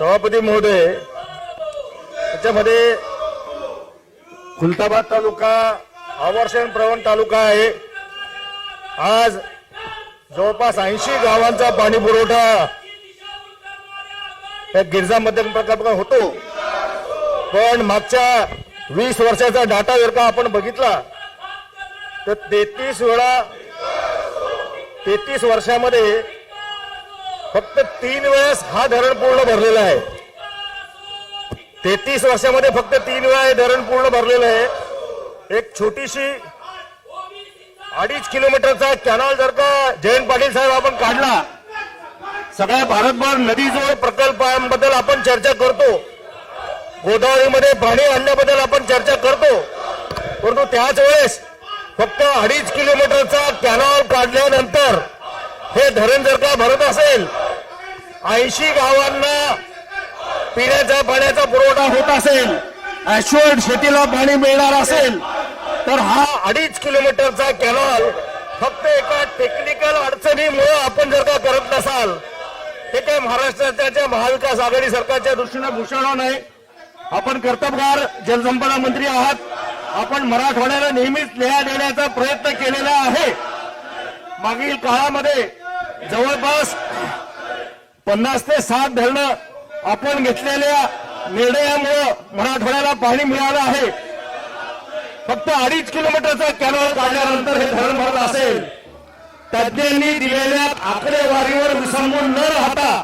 सभापती महोदय त्याच्यामध्ये खुलताबाद तालुका आवर्षण प्रवण तालुका आहे. आज जवळपास ऐंशी गावांचा पाणी पुरवठा या गिरजा मध्यम प्रकल्प होतो. पण मागच्या वीस वर्षाचा डाटा जर का आपण बघितला तर तेहतीस वेळा तेहतीस वर्षामध्ये फक्त तीन वेळेस हा धरण पूर्ण भरलेला आहे. तेहतीस वर्षामध्ये फक्त तीन वेळा हे धरण पूर्ण भरलेलं आहे. एक छोटीशी अडीच किलोमीटरचा कॅनॉल जर का जयंत पाटील साहेब आपण काढला सगळ्या भारतभर नदीजवळ प्रकल्पांबद्दल आपण चर्चा करतो. गोदावरीमध्ये पाणी आणण्याबद्दल आपण चर्चा करतो. परंतु त्याच वेळेस फक्त अडीच किलोमीटरचा कॅनॉल काढल्यानंतर हे धरण जर का भरत असेल ऐंशी गावांना पिण्याच्या पाण्याचा पुरवठा होत असेल ऍश्युअर्ड शेतीला पाणी मिळणार असेल तर हा अडीच किलोमीटरचा कॅनॉल फक्त एका टेक्निकल अडचणीमुळे आपण जर का करत नसाल हे काय महाराष्ट्राच्या महाविकास आघाडी सरकारच्या दृष्टीनं भूषण नाही. आपण कर्तबगार जलसंपदा मंत्री आहात. आपण मराठवाड्याला नेहमीच न्याय देण्याचा प्रयत्न केलेला आहे. मागील काळामध्ये जवळपास पन्नास ते साठ धरणं आपण घेतलेल्या निर्णयामुळं मराठवाड्याला पाणी मिळालं आहे. फक्त अडीच किलोमीटरचा कॅनॉल काढल्यानंतर हे धरण भरलं असेल. तज्ज्ञांनी दिलेल्या आकडेवारीवर विसंबून न राहता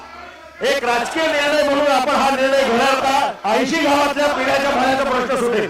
एक राजकीय निर्णय म्हणून आपण हा निर्णय घेणार होता. ऐंशी गावातल्या पिण्याच्या पाण्याचा प्रश्न सुटेल.